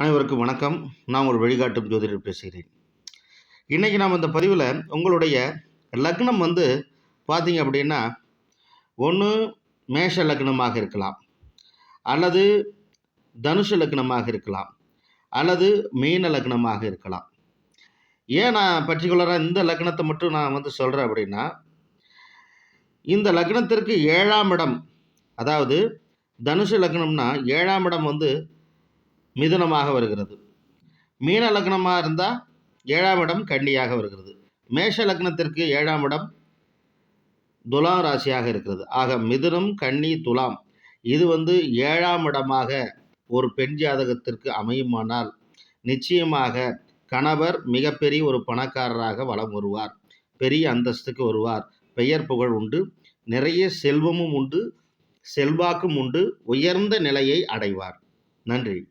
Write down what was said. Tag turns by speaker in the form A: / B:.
A: அனைவருக்கும் வணக்கம். நான் ஒரு வழிகாட்டும் ஜோதிடர் பேசுகிறேன். இன்றைக்கி நாம் இந்த பதிவில் உங்களுடைய லக்னம் வந்து பார்த்தீங்க அப்படின்னா ஒன்று மேஷ லக்னமாக இருக்கலாம். அல்லது தனுஷ லக்னமாக இருக்கலாம். அல்லது மீன லக்னமாக இருக்கலாம். ஏன் நான் பர்டிகுலராக இந்த லக்னத்தை மட்டும் நான் வந்து சொல்கிறேன் அப்படின்னா இந்த லக்னத்திற்கு ஏழாம் இடம் அதாவது தனுஷ லக்னம்னா ஏழாம் இடம் வந்து மிதுனமாக வருகிறது. மீன லக்னமாக இருந்தால் ஏழாம் இடம் கன்னியாக வருகிறது. மேஷ லக்னத்திற்கு ஏழாம் இடம் துலாம் ராசியாக இருக்கிறது. ஆக மிதுனம் கன்னி துலாம் இது வந்து ஏழாம் இடமாக ஒரு பெண் ஜாதகத்திற்கு அமையுமானால் நிச்சயமாக கணவர் மிகப்பெரிய ஒரு பணக்காரராக வலம் வருவார். பெரிய அந்தஸ்துக்கு வருவார். பெயர் புகழ் உண்டு. நிறைய செல்வமும் உண்டு. செல்வாக்கும் உண்டு. உயர்ந்த நிலையை அடைவார். நன்றி.